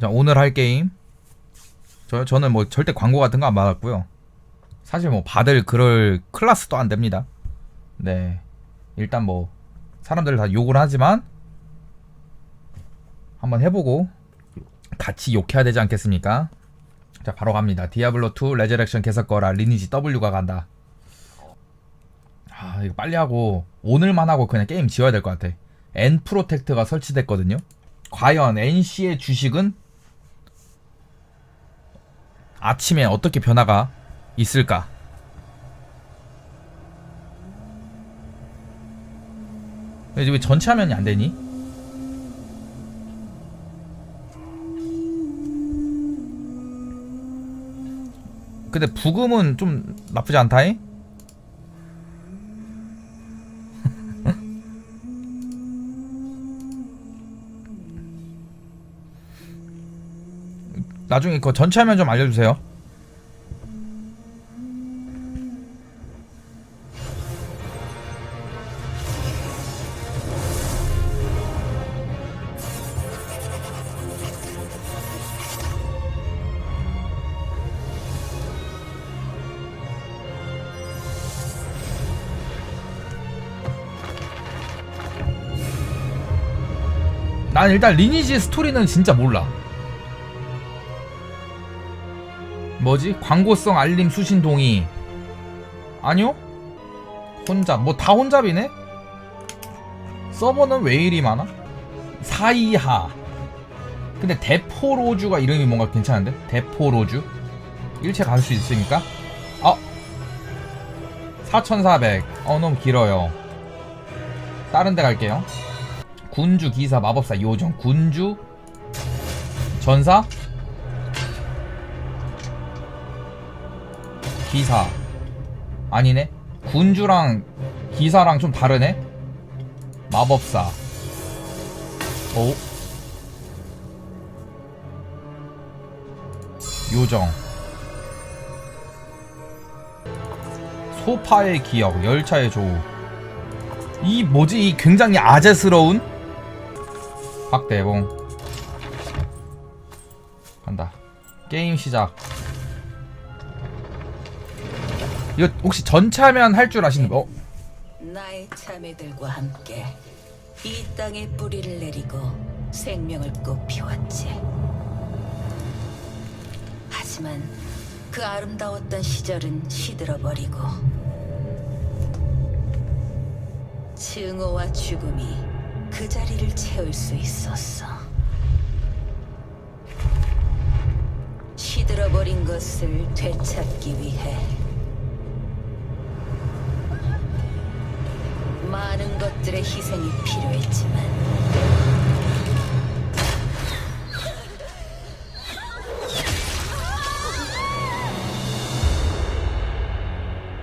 자 오늘 할 게임 저 저는 뭐 절대 광고 같은 거 안 받았고요. 사실 뭐 받을 그럴 클래스도 안 됩니다. 네 일단 뭐 사람들 다 욕을 하지만 한번 해보고 같이 욕해야 되지 않겠습니까? 자 바로 갑니다. 디아블로 2 레저렉션 개석거라 리니지 W가 간다. 아 이거 빨리 하고 오늘만 하고 그냥 게임 지워야 될 것 같아. N 프로텍트가 설치됐거든요. 과연 NC의 주식은 아침에 어떻게 변화가 있을까? 왜 전체 화면이 안 되니? 근데 부금은 좀 나쁘지 않다잉? 나중에 그 전체 화면 좀 알려주세요. 난 일단 리니지 스토리는 진짜 몰라. 뭐지? 광고성 알림 수신 동의. 아니요? 혼잡. 뭐 다 혼잡이네? 서버는 왜 이리 많아? 사이하. 근데 대포로주가 이름이 뭔가 괜찮은데? 대포로주? 일체 갈 수 있으니까? 어? 4400. 어, 너무 길어요. 다른 데 갈게요. 군주, 기사, 마법사, 요정, 군주, 전사, 기사. 아니네? 군주랑 기사랑 좀 다르네? 마법사. 오 요정. 소파의 기억 열차의 조우. 이 뭐지? 이 굉장히 아재스러운? 박대봉. 간다. 게임 시작 이거 혹시 전차면 할 줄 아시는 거? 어? 나의 자매들과 함께 이 땅에 뿌리를 내리고 생명을 꽃피웠지. 하지만 그 아름다웠던 시절은 시들어버리고 증오와 죽음이 그 자리를 채울 수 있었어. 시들어버린 것을 되찾기 위해 것들의 희생이 필요했지만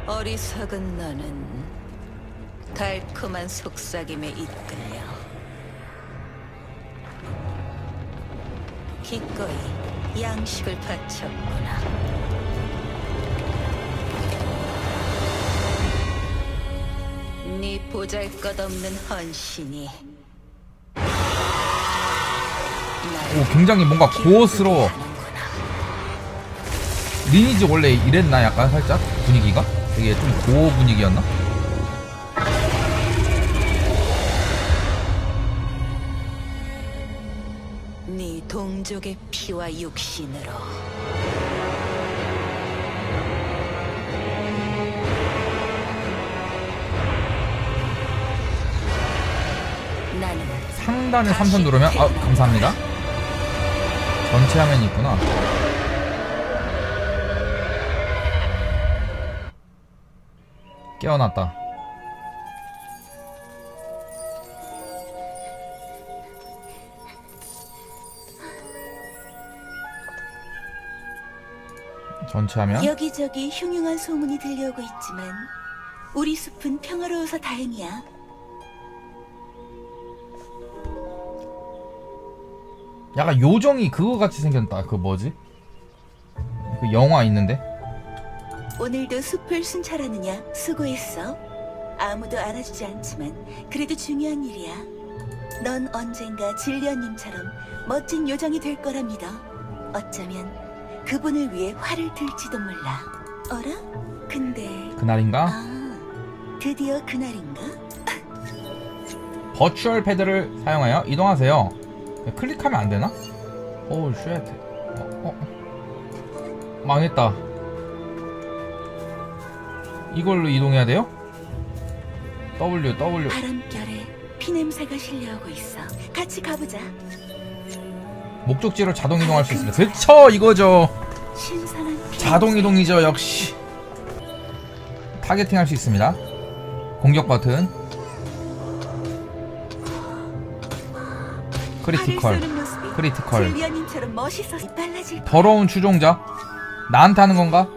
어리석은 너는 달콤한 속삭임에 이끌려 기꺼이 양식을 바쳤구나. 네 보잘것없는 헌신이. 오 굉장히 뭔가 고어스러워. 리니지 원래 이랬나 약간 살짝? 분위기가? 되게 좀 고어 분위기였나? 네 동족의 피와 육신으로 상단에 삼선 누르면 아 감사합니다. 전체 화면이 있구나. 깨어났다. 전체 화면. 여기저기 흉흉한 소문이 들려오고 있지만 우리 숲은 평화로워서 다행이야. 약간 요정이 그거 같이 생겼다 그 뭐지? 그 영화 있는데 오늘도 숲을 순찰하느냐 수고했어. 아무도 알아주지 않지만 그래도 중요한 일이야. 넌 언젠가 진리언님처럼 멋진 요정이 될 거랍니다. 어쩌면 그분을 위해 화를 들지도 몰라. 어라? 근데 그날인가? 아 드디어 그날인가? 버추얼 패드를 사용하여 이동하세요. 클릭하면 안 되나? 오우 쉣. 어, 어. 망했다. 이걸로 이동해야 돼요? W W 바람결에 피냄새가 실려오고 있어. 같이 가보자. 목적지로 자동 이동할 수 있습니다. 그쵸 이거죠. 자동 이동이죠 역시. 타겟팅 할 수 있습니다. 공격 버튼. 크리티컬. 크리티컬. 더러운 추종자 나한테 하는 건가?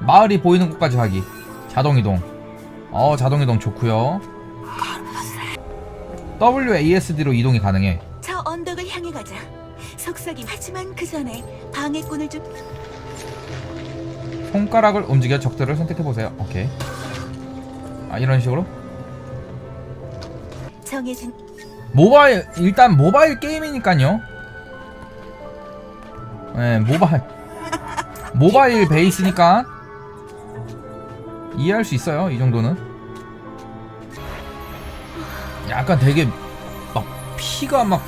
마을이 보이는 곳까지 가기 자동이동 어 자동이동 좋고요 WASD로 이동이 가능해 저 언덕을 향해 가자. 속삭임. 하지만 그 전에 방해꾼을 좀 손가락을 움직여 적들을 선택해 보세요 오케이 아 이런 식으로 정해진 모바일 일단 모바일 게임이니까요. 네 모바일. 모바일 베이스니까 이해할 수 있어요 이 정도는. 약간 되게 막 피가 막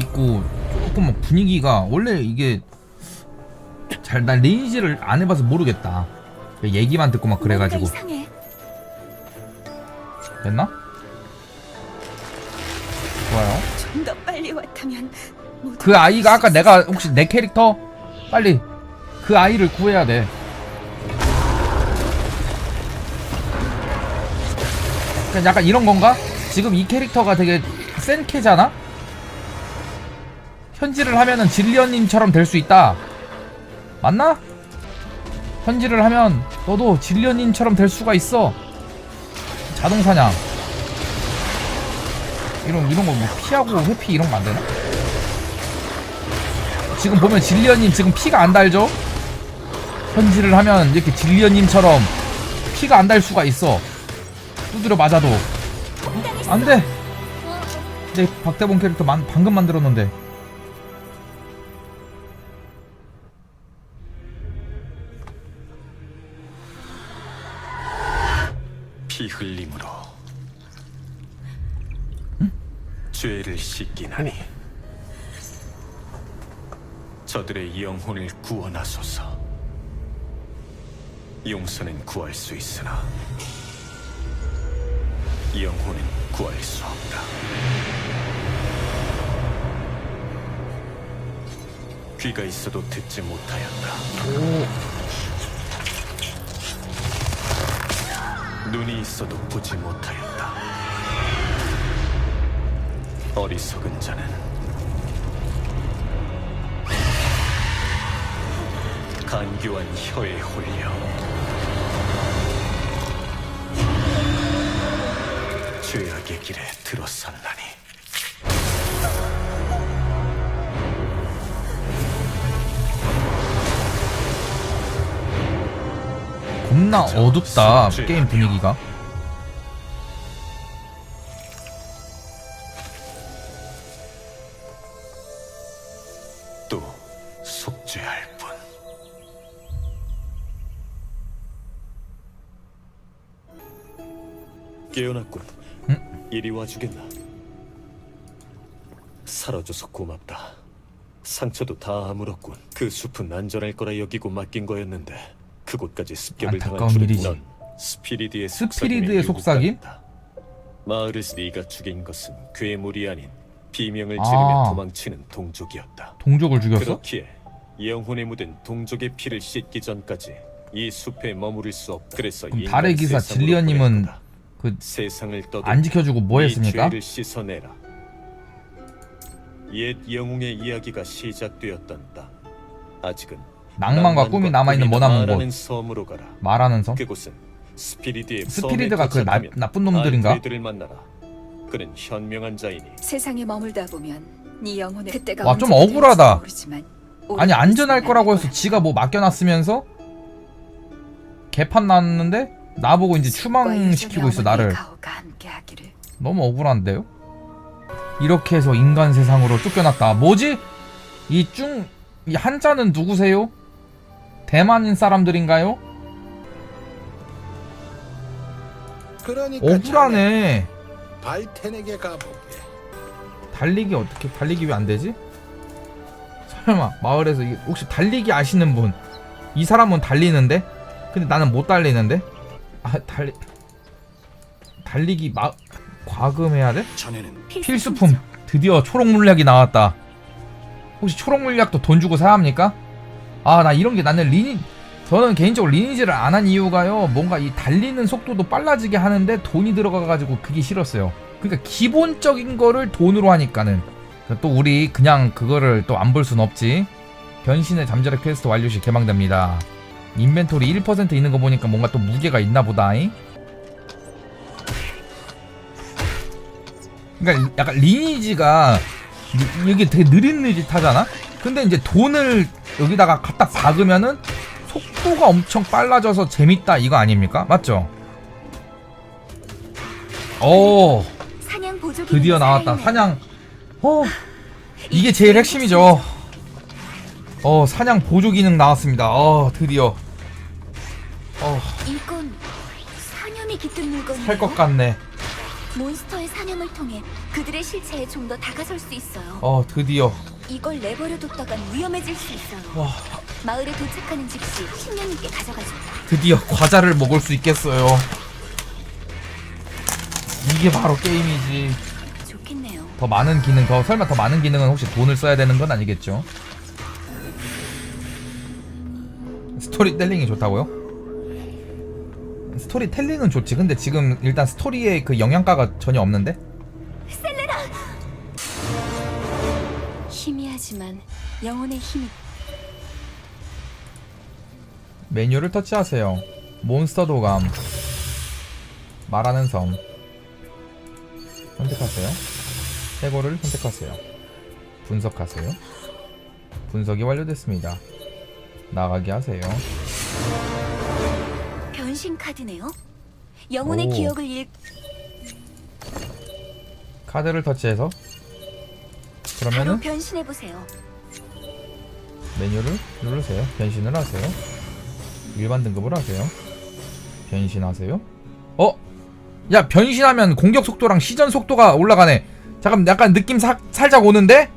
있고 조금 막 분위기가 원래 이게 잘난 리니지를 안 해봐서 모르겠다. 얘기만 듣고 막 그래가지고. 됐나? 좀 더 빨리 왔다면 그 아이가 아까 내가 혹시 내 캐릭터 빨리 그 아이를 구해야 돼. 그냥 약간 이런 건가? 지금 이 캐릭터가 되게 센 캐잖아? 현질을 하면은 진리언님처럼 될 수 있다. 맞나? 현질을 하면 너도 진리언님처럼 될 수가 있어. 자동 사냥. 이런 이런 거 뭐 피하고 회피 이런 거 안 되나? 지금 보면 진리언님 지금 피가 안 달죠? 현질을 하면 이렇게 진리언님처럼 피가 안 달 수가 있어. 두드려 맞아도 안 돼. 내 박대본 캐릭터 만, 방금 만들었는데. 피 흘림으로 죄를 씻기나니 저들의 영혼을 구원하소서. 용서는 구할 수 있으나 영혼은 구할 수 없다. 귀가 있어도 듣지 못하였다. 눈이 있어도 보지 못하였다. 어리석은 자는 간교한 혀에 홀려 죄악의 길에 들어섰나니 겁나 어둡다 게임 분위기가. 깨어났군. 이리 와주겠나? 살아줘서 고맙다. 상처도 다 아물었군. 그 숲은 안전할 거라 여기고 맡긴 거였는데 그곳까지 습격을 당한 안타까운 줄은 일이지. 넌 스피리드의 스피리드의 속삭임? 마을을 네가 죽인 것은 괴물이 아닌 비명을 아. 지르며 도망치는 동족이었다. 동족을 죽였어? 그렇기에 영혼에 묻은 동족의 피를 씻기 전까지 이 숲에 머무를 수 없. 그래서 그럼 인간 달의 기사 세상으로 진리언님은 보낸 거다. 그 세상을 떠도 안 지켜주고 뭐이 했습니까? 죄를 씻어내라. 옛 영웅의 이야기가 시작되었던 땅. 아직은 낭만과 꿈이 남아 있는 머나먼 마라는 곳 섬으로 가라. 말하는 섬? 그곳은 스피리드의 스피리드가 그 나, 나쁜 놈들인가? 안드레드를 만나라. 그는 현명한 자이니 세상에 머물다 보면 네 영혼의 그때가 와, 좀 언제가 억울하다. 모르지만 아니 안전할 거라고 알 해서. 지가 뭐 맡겨놨으면서 개판 났는데 나보고 이제 추방시키고 있어 나를. 너무 억울한데요? 이렇게 해서 인간 세상으로 쫓겨났다 뭐지? 이 중 이 한자는 누구세요? 대만인 사람들인가요? 그러니까 억울하네 발텐에게 가보게. 달리기 어떻게 달리기 왜 안 되지? 설마 마을에서 이게 혹시 달리기 아시는 분? 이 사람은 달리는데? 근데 나는 못 달리는데? 아 달리 달리기 막 과금해야 돼? 자네는 필수품 드디어 초록 물약이 나왔다. 혹시 초록 물약도 돈 주고 사야 합니까? 아 나 이런 게 나는 리니 저는 개인적으로 리니지를 안 한 이유가요. 뭔가 이 달리는 속도도 빨라지게 하는데 돈이 들어가가지고 그게 싫었어요. 그러니까 기본적인 거를 돈으로 하니까는 또 우리 그냥 그거를 또 안 볼 순 없지. 변신의 잠재력 퀘스트 완료 시 개방됩니다. 인벤토리 1% 있는 거 보니까 뭔가 또 무게가 있나 보다잉. 그러니까 약간 리니지가 이- 이게 되게 느릿느릿하잖아. 근데 이제 돈을 여기다가 갖다 박으면은 속도가 엄청 빨라져서 재밌다 이거 아닙니까? 맞죠? 오 드디어 나왔다. 사냥. 어 이게 제일 핵심이죠. 어 사냥 보조 기능 나왔습니다. 어 드디어 어 이건 사념이 깃든 물건이에요. 살것 같네. 몬스터의 사념을 통해 그들의 실체에 좀 더 다가설 수 있어요. 어 드디어 이걸 내버려뒀다간 위험해질 수 있어요. 와 마을에 도착하는 즉시 신녀님께 가져가죠. 드디어 과자를 먹을 수 있겠어요. 이게 바로 게임이지. 좋겠네요. 더 많은 기능, 더 설마 더 많은 기능은 혹시 돈을 써야 되는 건 아니겠죠? 스토리텔링이 좋다고요? 스토리텔링은 좋지. 근데 지금 일단 스토리에 그 영양가가 전혀 없는데? 희미하지만 영혼의 힘이 메뉴를 터치하세요. 몬스터 도감. 말하는 섬. 선택하세요. 해고를 선택하세요. 분석하세요. 분석이 완료됐습니다. 나가게 하세요. 변신 카드네요. 영혼의 오. 기억을 잃 카드를 터치해서 바로 그러면은 변신해 보세요. 메뉴를 누르세요. 변신을 하세요. 일반 등급을 하세요. 변신하세요. 어? 야 변신하면 공격 속도랑 시전 속도가 올라가네. 잠깐 약간 느낌 사, 살짝 오는데?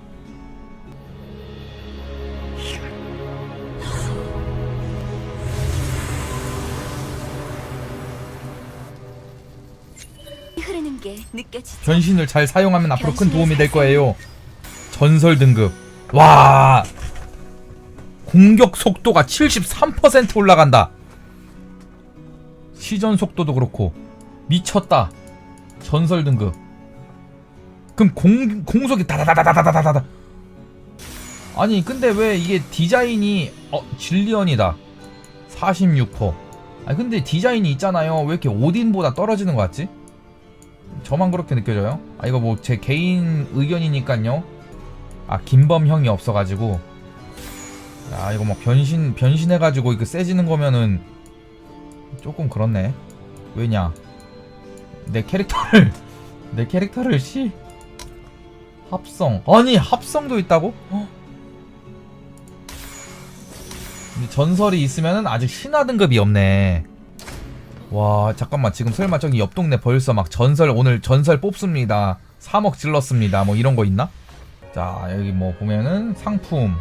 느껴지죠. 변신을 잘 사용하면 앞으로 큰 도움이 될 거예요. 전설 등급. 와. 공격 속도가 73% 올라간다. 시전 속도도 그렇고 미쳤다. 전설 등급. 그럼 공 공속이 다다다다다다다다. 아니 근데 왜 이게 디자인이 어 질리언이다. 46%. 아니 근데 디자인이 있잖아요. 왜 이렇게 오딘보다 떨어지는 것 같지? 저만 그렇게 느껴져요? 아 이거 뭐 제 개인 의견이니까요. 아 김범 형이 없어가지고 야 이거 뭐 변신 변신해가지고 이거 세지는 거면은 조금 그렇네. 왜냐? 내 캐릭터를 내 캐릭터를 시 합성 아니 합성도 있다고? 어? 근데 전설이 있으면은 아직 신화 등급이 없네. 와 잠깐만. 지금 설마 저기 옆 동네 벌써 막 전설 오늘 전설 뽑습니다. 3억 질렀습니다. 뭐 이런 거 있나? 자 여기 뭐 보면은 상품.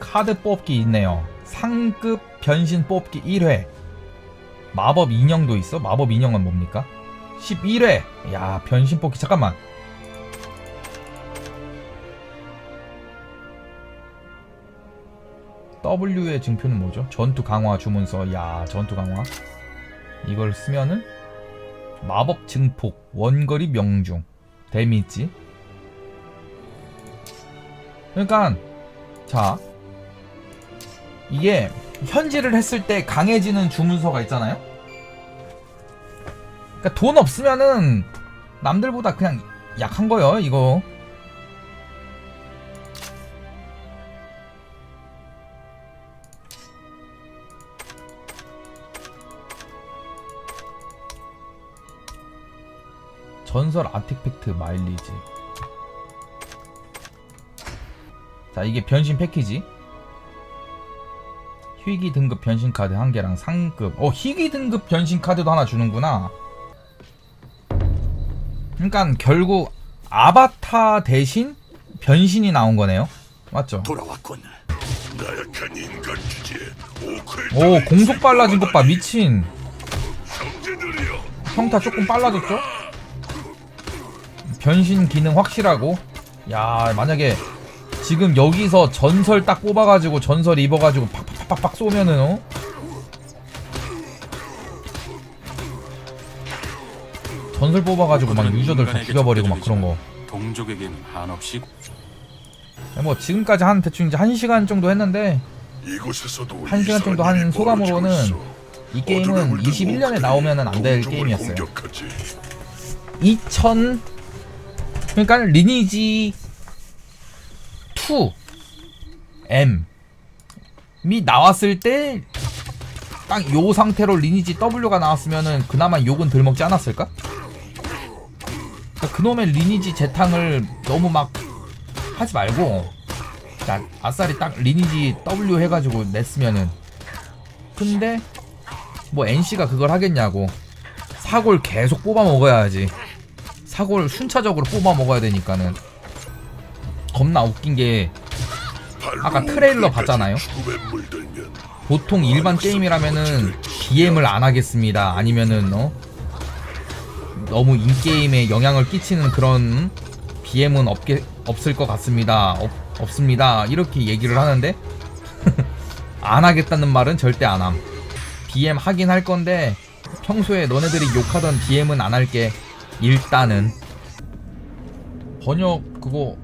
카드 뽑기 있네요. 상급 변신 뽑기 1회. 마법 인형도 있어? 마법 인형은 뭡니까? 11회. 야 변신 뽑기. 잠깐만. W의 증표는 뭐죠? 전투 강화 주문서. 야 전투 강화 이걸 쓰면은 마법 증폭 원거리 명중. 데미지. 그러니까 자 이게 현질을 했을 때 강해지는 주문서가 있잖아요? 그러니까 돈 없으면은 남들보다 그냥 약한 거예요 이거 전설 아티팩트 마일리지. 자, 이게 변신 패키지. 희귀 등급 변신 카드 한 개랑 상급. 어, 희귀 등급 변신 카드도 하나 주는구나. 그러니까 결국 아바타 대신 변신이 나온 거네요. 맞죠? 돌아왔군. 오, 공속 빨라진 것 봐. 미친. 평타 조금 빨라졌죠? 변신 기능 확실하고 야 만약에 지금 여기서 전설 딱 뽑아가지고 전설 입어가지고 팍팍팍팍 쏘면은 어? 전설 뽑아가지고 막 유저들 다 죽여버리고 막 그런 거. 동족에게는 한없이 뭐 지금까지 한 대충 이제 한 시간 정도 했는데 이곳에서도 한 시간 정도 한 소감으로는 이 게임은 21년에 나오면은 안 될 게임이었어요. 공격하지. 2000 그러니까 리니지 2 M이 나왔을 때 딱 요 상태로 리니지 W가 나왔으면은 그나마 욕은 덜 먹지 않았을까? 그러니까 그놈의 리니지 재탕을 너무 막 하지 말고 자, 아싸리 딱 리니지 W 해가지고 냈으면은. 근데 뭐 NC가 그걸 하겠냐고. 사골 계속 뽑아 먹어야지 사골 순차적으로 뽑아 먹어야 되니까는 겁나 웃긴 게 아까 트레일러 봤잖아요. 보통 일반 게임이라면은 BM을 안 하겠습니다. 아니면은 어 너무 인게임에 영향을 끼치는 그런 BM은 없게 없을 것 같습니다. 없, 없습니다. 이렇게 얘기를 하는데 안 하겠다는 말은 절대 안 함. BM 하긴 할 건데 평소에 너네들이 욕하던 BM은 안 할게. 일단은 번역 그거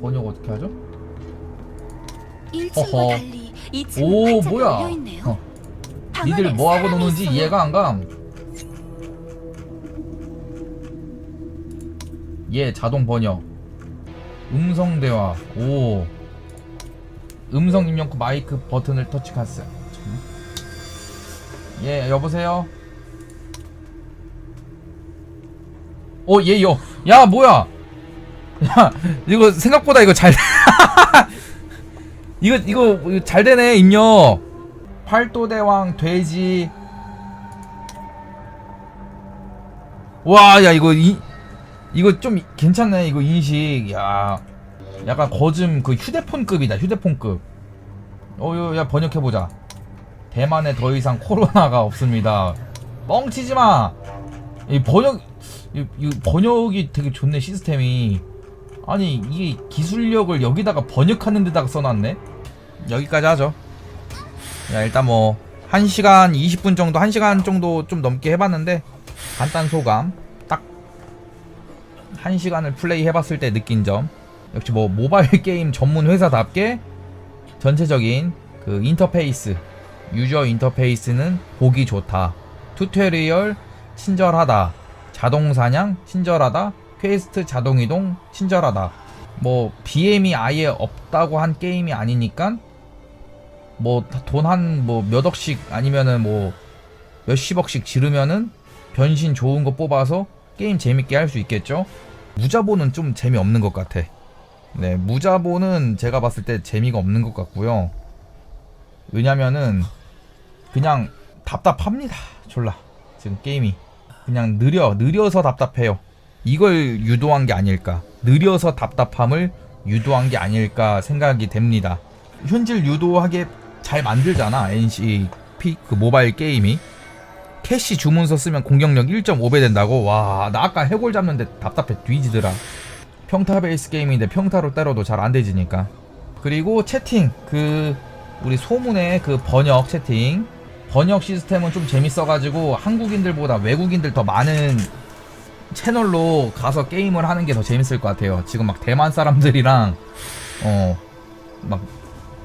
번역 어떻게 하죠? 1층과 어허. 달리 2층은 오 활짝 뭐야? 열려 있네요. 어. 방 니들 안에 뭐 하고 사람이 노는지 있어요. 이해가 안 감. 예, 자동 번역. 음성 대화. 오. 음성 입력 후 마이크 버튼을 터치하세요. 예, 여보세요. 어, 예요. 야, 뭐야? 야, 이거 생각보다 이거 잘. 이거 이거 이거 잘 되네 입력. 팔도대왕 돼지 와 야 이거 이 이거 좀 괜찮네 이거 인식 야 약간 거즘 그 휴대폰급이다 휴대폰급 어 야 번역해보자 대만에 더 이상 코로나가 없습니다 뻥치지 마 이 번역 이, 이 번역이 되게 좋네 시스템이. 아니 이게 기술력을 여기다가 번역하는 데다가 써놨네? 여기까지 하죠. 야 일단 뭐 1시간 20분 정도 1시간 정도 좀 넘게 해봤는데 간단 소감. 딱 1시간을 플레이 해봤을 때 느낀 점. 역시 뭐 모바일 게임 전문 회사답게 전체적인 그 인터페이스 유저 인터페이스는 보기 좋다. 튜토리얼 친절하다 자동 사냥 친절하다 퀘스트 자동 이동 친절하다 뭐 BM이 아예 없다고 한 게임이 아니니까 뭐 돈 한 뭐 몇 억씩 아니면은 뭐 몇십억씩 지르면은 변신 좋은 거 뽑아서 게임 재밌게 할 수 있겠죠? 무자보는 좀 재미없는 것 같아. 네, 무자보는 제가 봤을 때 재미가 없는 것 같고요. 왜냐면은 그냥 답답합니다. 졸라. 지금 게임이 그냥 느려 느려서 답답해요. 이걸 유도한 게 아닐까. 느려서 답답함을 유도한 게 아닐까 생각이 됩니다. 현질 유도하게 잘 만들잖아. NC P 그 모바일 게임이. 캐시 주문서 쓰면 공격력 1.5배 된다고? 와, 나 아까 해골 잡는데 답답해 뒤지더라. 평타 베이스 게임인데 평타로 때려도 잘 안 되지니까. 그리고 채팅 그 우리 소문의 그 번역 채팅 번역 시스템은 좀 재밌어가지고 한국인들보다 외국인들 더 많은 채널로 가서 게임을 하는 게 더 재밌을 것 같아요. 지금 막 대만 사람들이랑 어 막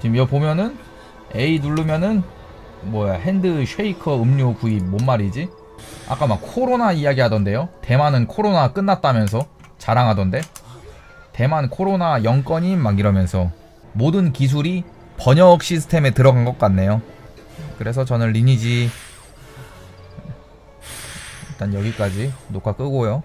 지금 여기 보면은 A 누르면은 뭐야 핸드 쉐이커 음료 구입 뭔 말이지? 아까 막 코로나 이야기 하던데요. 대만은 코로나 끝났다면서 자랑하던데. 대만 코로나 영건임 막 이러면서 모든 기술이 번역 시스템에 들어간 것 같네요. 그래서 저는 리니지 일단 여기까지 녹화 끄고요.